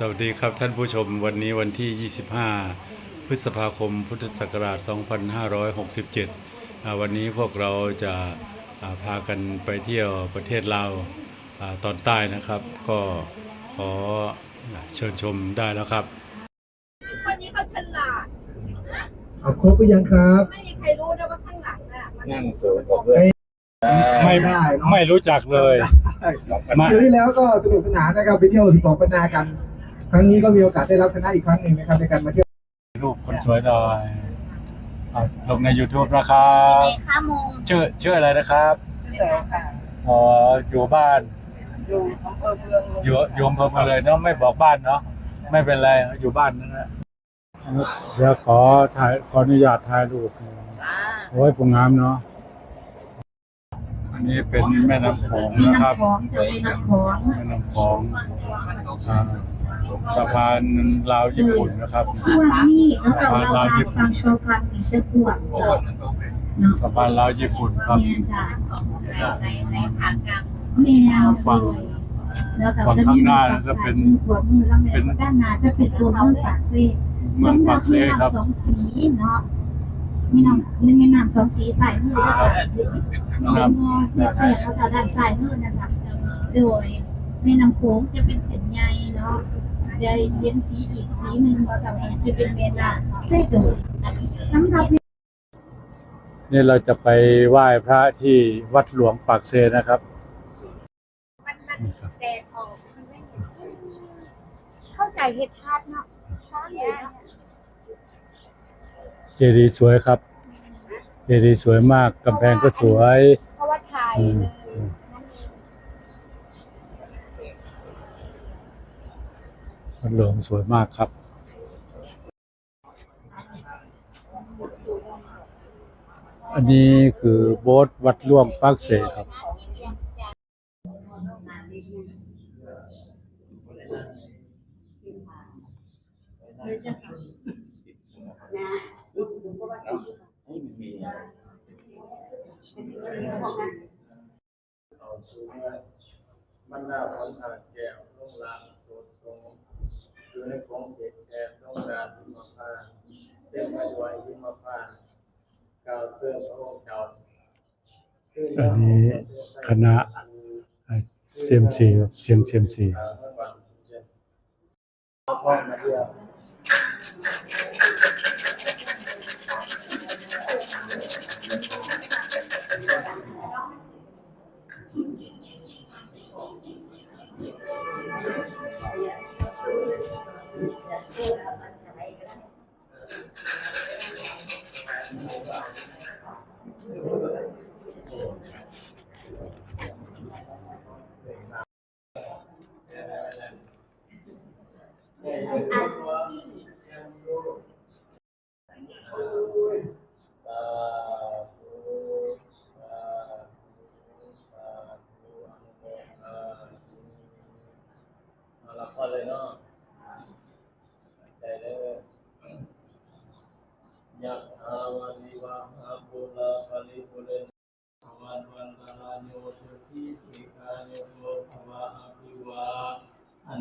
สวัสดีครับท่านผู้ชมวันนี้วันที่ 25 พฤษภาคมพุทธศักราช 2567อ่าวันนี้พวกเราจะอ่าพากันไปเที่ยวประเทศลาวอ่าตอนใต้นะครับ ก็ขอเชิญชมได้แล้วครับ คนนี้เขาฉลาด เอาครบหรือยังครับไม่มีใครรู้นะว่าข้างหลังน่ะมันนั่งสูงกว่าเพื่อนไม่ได้เนอะไม่รู้จักเลยมาเดือนที่แล้วก็สนุกสนานนะครับไปเที่ยว12ปันนากันค รั้งนี้ก็มีโอกาสได้รับชนะอีกครั้งหนึ่งนะครับในการมาเที่ยว รูปคนสวยหน่อยอ่าลงใน YouTube นะครัในบข้ามงชื่อชื่ออะไรนะครับชื่อแล้วค่ะอ๋ออยู่บ้าน อยู่อำเภอเมืองอยู่อยู่อำเภอมาเลยเนาะไม่บอกบ้านเนาะไม่เป็นไรอยู่บ้านนั่นแหละเดี๋ยวขอถ่ายขออนุญาตถ่ายรูปโอ้ยผงงามเนาะอันนี้เป็นแม่น้ำโขงนะครับจะไปน้ำของแม่น้ำโขงอ่า สะพานลาวญี่ปุ่นนะครับ ส่วนนี้แล้วเราเราทำตามตัวพันมีจะปวดเนาะสะพานลาวญี่ปุ่นครับเมียจ้ะในในขากลางแมวเลยแล้วแต่จะมีหัวมือแล้วแมวด้านหน้าจะเป็นตัวมือปากเซ่เมืองปากเซ่ครับสองสีเนาะมีน้ำมีมีน้ำสองสีใส่มือแล้วก็เป็นงอเสียเสียเขาจะด้านซ้ายมือนะคะโดยแม่น้ำโขงจะเป็นเส้นใยเนาะ เดี๋ยวเย็นสีอีกสีหนึ่งก็จะเป็นแม่น้ำเซ่โดยสำหรับนี่เราจะไปไหว้พระที่วัดหลวงปากเซนะครับมันมันแตกออกมันไม่เข้าใจเหตุการณ์เนาะใช่เนี่ยเจดีย์สวยครับ เจดีย์สวยมากกำแพงก็สวย เพราะว่าถ่าย พัดหลวงสวยมากครับ อันนี้คือโบสถ์วัดหล่วงปากเสครับ มันน่าฝันผ่านแก้วลงลางโสดทรง อยู่ในของเด็กแอบต้องการที่มาพาเป็นมาด้วยที่มาพากาวเสื่อมพระองค์เจ้าอันนี้คณะเซียมซีเสียงเซียมซี พ่อมาเดียว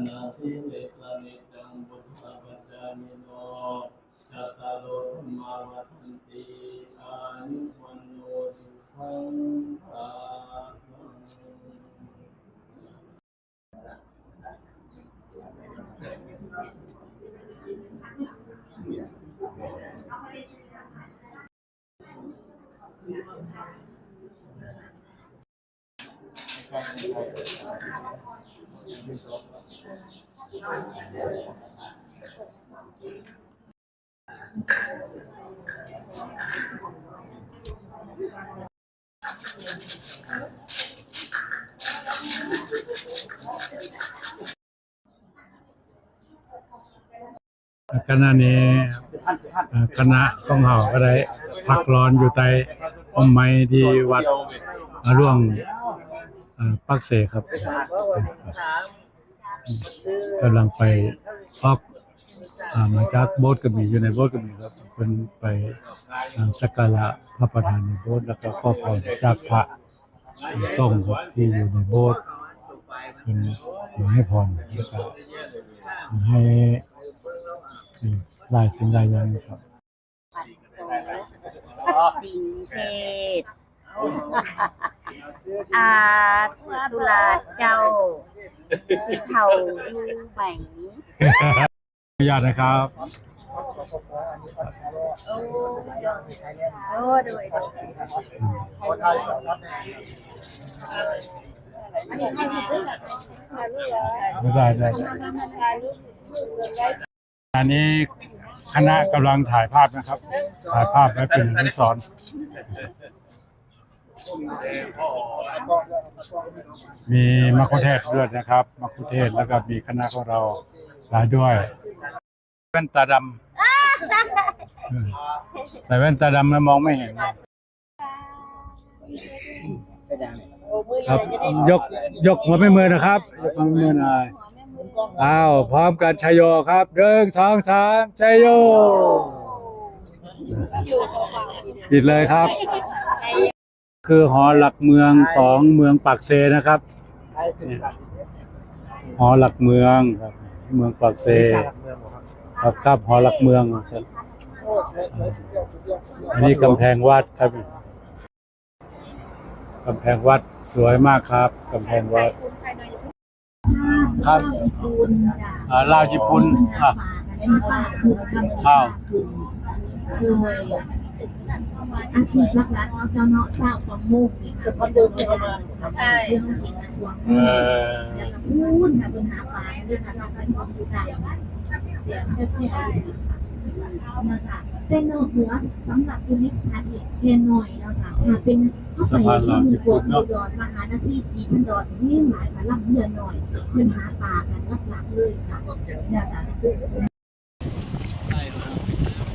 นาสิเวสานิจังบุตตะปัจจามิโน คณะนี้คณะของเฮาก็ได้พักร้อนอยู่ใต้ต้นไม้ที่วัดร่วงปักเสครับ กำลังไปออกอมาจากโบสถ์ก็มีอยู่ในโบสถ์ก็มีครับเป็นไปสักการะพระประธานในโบสถ์แล้วก็ขอพรจากพระสงครับที่อยู่ในโบสถ์เป็นมาให้พรแล้วก็ให้หลายสิ่งหลายอย่างครับสิงเทศ อาตุลาเจ้าสีเทาอยู่ไหมอนุญาตนะครับ โอ้โอ้โดยอันนี้ให้ดูด้วยถ่ายรูปเหรอไม่ได้ได้ถ่ายรูปอันนี้คณะกำลังถ่ายภาพนะครับ ถ่ายภาพไว้เป็นอนุสรณ์ มีมัคคุเทศก์ด้วยนะครับมัคคุเทศก์แล้วก็มีคณะของเราหลายด้วยแว่นตาดำอืมใส่แว่นตาดำแล้วมองไม่เห็นครับยกยกหัวไม่มือนะครับ ยกหัวไม่มือหน่อยอ้าวพร้อมกันชัยโยครับหนึ่งสองสามชัยโยปิดเลยครับ คือหอหลักเมืองของเมืองปากเซนะครับ หอหลักเมืองครับ เมืองปากเซครับครับหอหลักเมืองครับอันนี้กำแพงวัดครับกำแพงวัดสวยมากครับกำแพงวัด ครับญี่ปุ่นจ้ะอ่าลาวญี่ปุ่นอะอะคื อทำอ้าวคือโดยอาชีพหลักๆเราจะเนาะสร้างความมุ่งนี่คือเขาเดินไปประมาณใช่เรื่องกินนะหวงเออแล้วก็พูดนะปัญหาปลายเรื่องการเป็นความดูใจเสียงจะเสียนะคะเป็นนอกเหนือสำหรับยูนิคอันนี้แค่หน่อยแล้วค่ะถ้าเป็นเข้าไปที่มือบวกวดอุดรมหาหน้าที่สีทันดอนนี่หลายมาลับเดือนหน่อยป็นหาปลากันหลักๆเลยค่ะเนี่ยค่ะ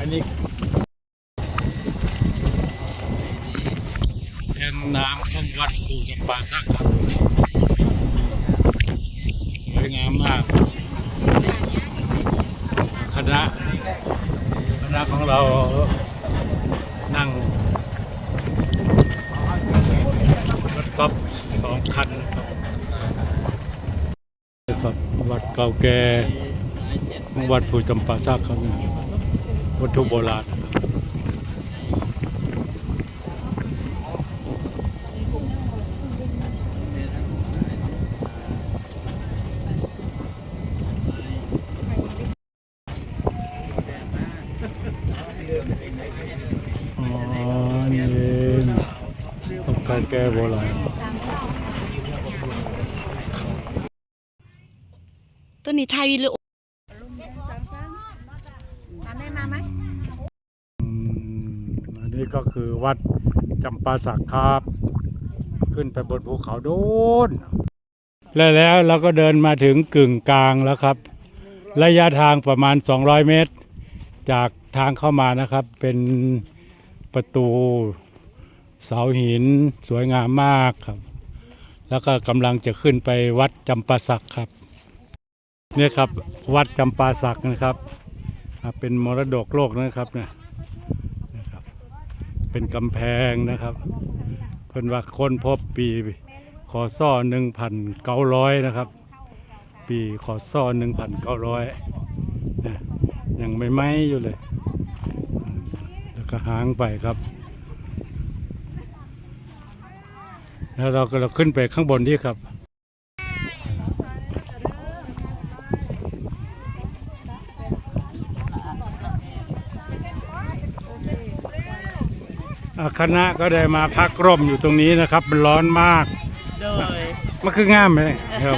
อันนี้แอ่ง น้ำของวัดปูจำปาสักครับ สวยงามมาก คณะคณะของเรานั่งรถกอล์ฟสองคันนะครับครับวัดเก่าแก่วัดภูจำปาสักครับวัตถุโบราณนะครับอ๋อนี่ของเก่า แก่โบราณตัวนี้ไทยวิดีโอมาแม่มาไหมอืมอันนี้ก็คือวัดจำปาสักครับ ขึ้นไปบนภูเขาโดนและแล้วเราก็เดินมาถึงกึ่งกลางแล้วครับ ระยะทางประมาณ 200 เมตร จากทางเข้ามานะครับ เป็นประตู เสาหินสวยงามมากครับ แล้วก็กำลังจะขึ้นไปวัดจำปาสักครับเนี่ยครับวัดจำปาสักนะครับ เป็นมรดกโลกนะครับเนี่ยนะครับ เป็นกำแพงนะครับเพิ่นว่าค้นพบปีคศหนึ่งพันเก้าร้อยนะครับ ปีคศหนึ่งพันเก้าร้อยยังไม่ไหมอยู่เลย แล้วก็หางไปครับ แล้วเราก็เราขึ้นไปข้างบนที่ครับอ่าคณะก็ได้มาพักร่มอยู่ตรงนี้นะครับมันร้อนมากโดยมันคืองามไหมครับ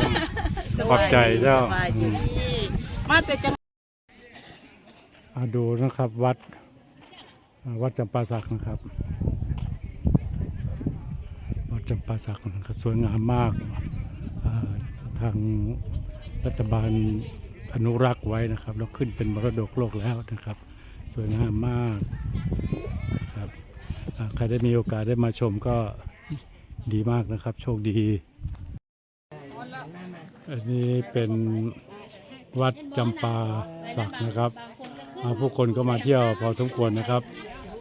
ขอบใจเจ้าสบายดีมาแต่จังมาดูนะครับวัดอ่าวัดจำปาสักนะครับวัด จำปาสักนะครับสวยงามมากทางรัฐบาลอนุรักษ์ไว้นะครับแล้วขึ้นเป็นมรดกโลกแล้วนะครับ สวยงามมากครับใครได้มีโอกาสได้มาชมก็ดีมากนะครับ โชคดี อันนี้เป็นวัดจำปาสักนะครับผู้คนก็มาเที่ยวพอสมควรนะครับ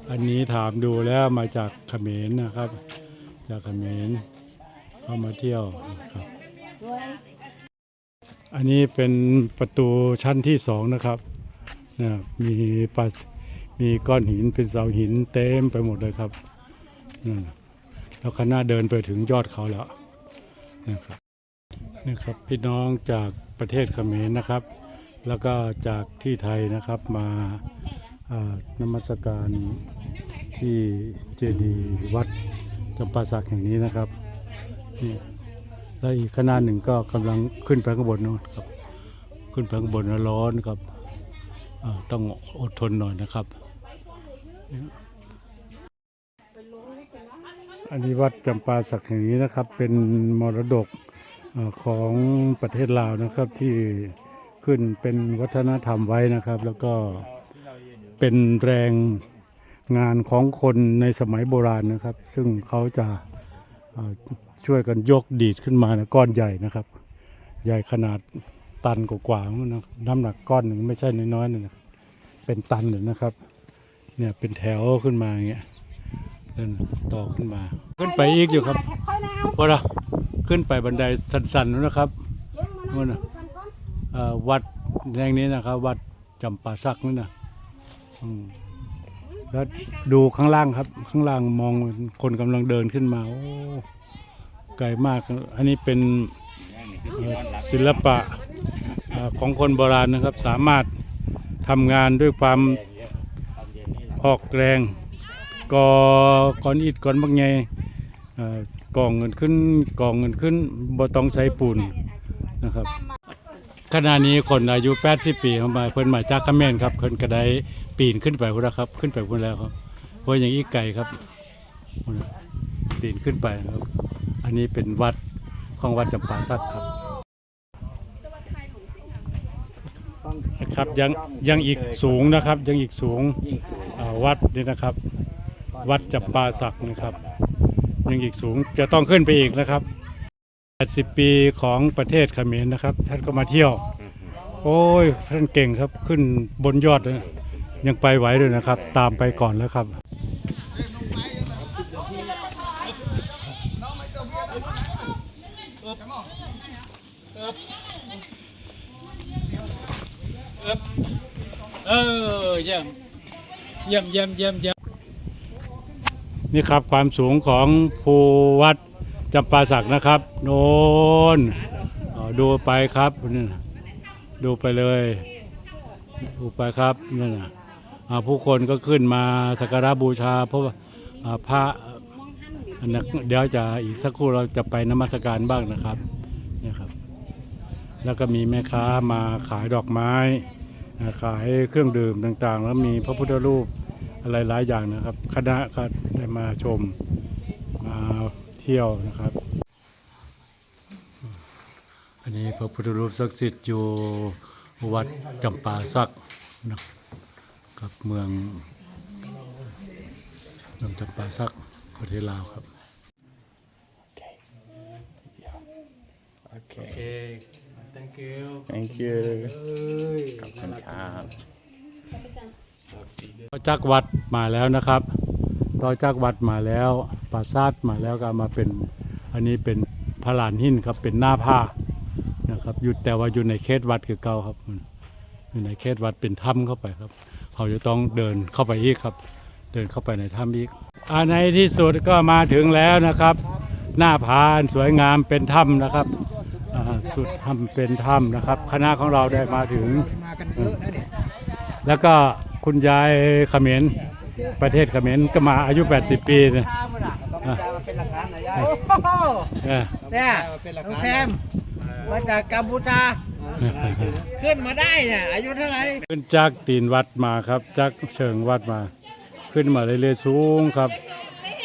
อันนี้ถามดูแล้วมาจากเขมรนะครับ จากเขมรเข้ามาเที่ยวครับ อันนี้เป็นประตูชั้นที่สองนะครับนะมีปลามีก้อนหินเป็นเสาหินเต็มไปหมดเลยครับนั่นแล้วคณะเดินไปถึงยอดเขาแล้วนะครับนี่ครับพี่น้องจากประเทศเขมรนะครับ แล้วก็จากที่ไทยนะครับมาอ่านมัสการที่เจดีย์วัด จำปาสักแห่งนี้นะครับนี่แล้วอีกคณะหนึ่งก็กำลังขึ้นไปข้างบนนู้นครับ ขึ้นไปข้างบนแล้วร้อนครับต้องอดทนหน่อยนะครับ อันนี้วัดจำปาสักแห่งนี้นะครับ เป็นมรดกอของประเทศลาวนะครับที่ขึ้นเป็นวัฒนธรรมไว้นะครับ แล้วก็เป็นแรง งานของคนในสมัยโบราณนะครับ ซึ่งเขาจะเอ่อช่วยกันยกดีดขึ้นมานะก้อนใหญ่นะครับ ใหญ่ขนาดตันกว่าๆนะน้ำหนักก้อนหนึ่งไม่ใช่น้อยๆนะเป็นตันเลยนะครับ เนี่ยเป็นแถวขึ้นมาอย่างเงี้ยนั่นต่อขึ้นมา ขึ้นไปอีกอยู่ครับพอละขึ้นไปบันไดสันๆนู้นนะครับนู่นนะเอ่อวัดแห่งนี้นะครับ วัดจำปาสักนี่นะอืม แล้วดูข้างล่างครับ ข้างล่างมองคนกำลังเดินขึ้นมาโอ้ไกลมาก อันนี้เป็นศิลปะของคนโบราณนะครับ สามารถทำงานด้วยความออกแรงก่อก้อนอิฐก้อนบางใหญ่เอ่อกองเงินขึ้นกองเงินขึ้นบ่ต้องใช้ปูนนะครับ ขณะนี้คนอายุ 80 ปีเข้ามาเพิ่นมาจากเขมรครับเพิ่นก็ได้ปีนขึ้นไปพุ่นแล้วครับ ขึ้นไปพุ่นแล้วครับเพราะอย่างอีกไก่ครับปีนขึ้นไปครับ อันนี้เป็นวัดของวัดจำปาสักครับนะครับยังยังอีกสูงนะครับยังอีกสูงวัดนี่นะครับ วัดจำปาสักนะครับ ยังอีกสูงจะต้องขึ้นไปอีกนะครับ 80 ปีของประเทศเขมรนะครับ ท่านก็มาเที่ยว โอ้ยท่านเก่งครับขึ้นบนยอดเลยยังไปไหวเลยนะครับ ตามไปก่อนแล้วครับ เออเยี่ยมเยี่ยมเยี่ยมเยี่ยมเยี่ยมนี่ครับความสูงของภูวัด จำปาสักนะครับ โน่นดูไปครับนี่นะดูไปเลยดูไปครับนั่นะผู้คนก็ขึ้นมาสักการะบูชาเพราะพระเดี๋ยวจะอีกสักครู่เราจะไปนมัสการบ้างนะครับนี่ครับ แล้วก็มีแม่ค้ามาขายดอกไม้ขายเครื่องดื่มต่างๆ แล้วมีพระพุทธรูปอะไรหลายอย่างนะครับ คณะก็ได้มาชม เที่ยวนะครับ อันนี้พระพุทธรูปศักดิ์สิทธิ์อยู่วัดจำปาสักนะครับเมืองเมืองจำปาสักประเทศลาวครับ โอเค thank you Thank you ขอบคุณครับต่อจากวัดมาแล้วนะครับ ต่อจากวัดมาแล้วปราสาทมาแล้วก็มาเป็นอันนี้เป็นพระลานหินครับเป็นหน้าผ้านะครับอยู่แต่ว่าอยู่ในเขตวัดคือเก่าครับอยู่ในเขตวัดเป็นถ้ำเข้าไปครับ เขาจะต้องเดินเข้าไปอีกครับ เดินเข้าไปในถ้ำอีกอ่าในที่สุดก็มาถึงแล้วนะครับ หน้าผาอันสวยงามเป็นถ้ำนะครับอ่าสุดถ้ำเป็นถ้ำนะครับ คณะของเราได้มาถึง แล้วก็คุณยายเขมร ประเทศเขมรก็มาอายุ 80 ปีนะอะเป็นหลักฐานนะยายเออเนี่ยน้องแซมมาจากกัมพูชาขึ้นมาได้เนี่ยอายุเท่าไหร่ขึ้นจากตีนวัดมาครับจากเชิงวัดมา ขึ้นมาเรื่อยๆสูงครับ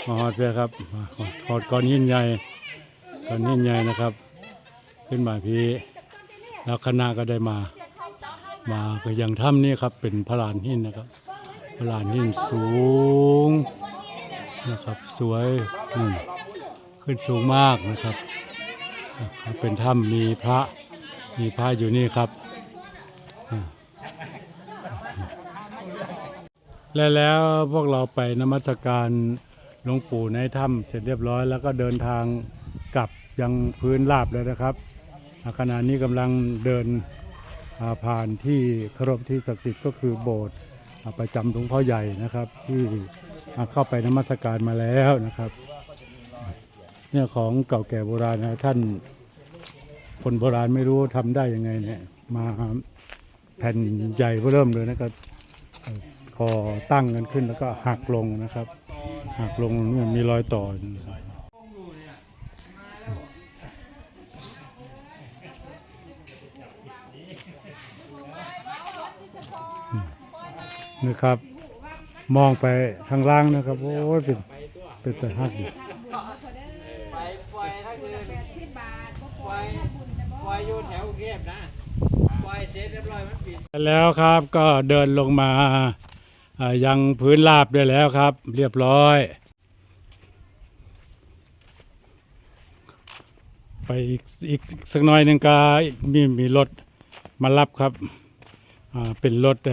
มาฮอดเพื่อครับมาฮอดก้อนหินใหญ่ก้อนหินใหญ่นะครับ ขึ้นมาพี่แล้วคณะก็ได้มา มาก็ยังถ้ำนี่ครับเป็นพระลานหินนะครับพระ ลานหินสูงนะครับสวยขึ้นสูงมากนะครับเป็นถ้ำมีพระมีพระอยู่นี่ครับ และแล้วพวกเราไปนมัสการหลวงปู่ในถ้ำเสร็จเรียบร้อย แล้วก็เดินทางกลับยังพื้นราบแล้วนะครับขณะนี้กำลังเดินผ่านที่เคารพที่ศักดิ์สิทธิ์ก็คือโบสถ์ ประจำหลวงพ่อใหญ่นะครับ ที่อ่าเข้าไปนมัสการมาแล้วนะครับ เนี่ยของเก่าแก่โบราณนะท่านคนโบราณไม่รู้ทำได้ยังไงเนี่ยมาแผ่นใหญ่เริ่มเลยนะครับก่อคอตั้งกันขึ้นแล้วก็หักลงนะครับ หักลงมีรอยต่อ นะครับนะครับ มองไปทางล่างนะครับ โอ้ยเป็นเป็นแต่หักอยู่ไปปล่อยถ้าคืนปล่อยปล่อยอยู่แถวกรุงเทพนะปล่อยเสร็จเรียบร้อยมันปิดแล้วครับก็เดินลงมาอ่ายังพื้นราบได้แล้วครับ เรียบร้อย ไปอีกอีกสักหน่อยหนึ่งก็มีมีรถมารับครับอ่าเป็นรถไอ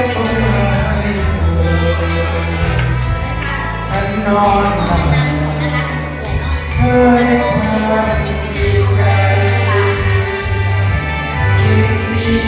นอนหลับเคยผ่านดีใจยินดี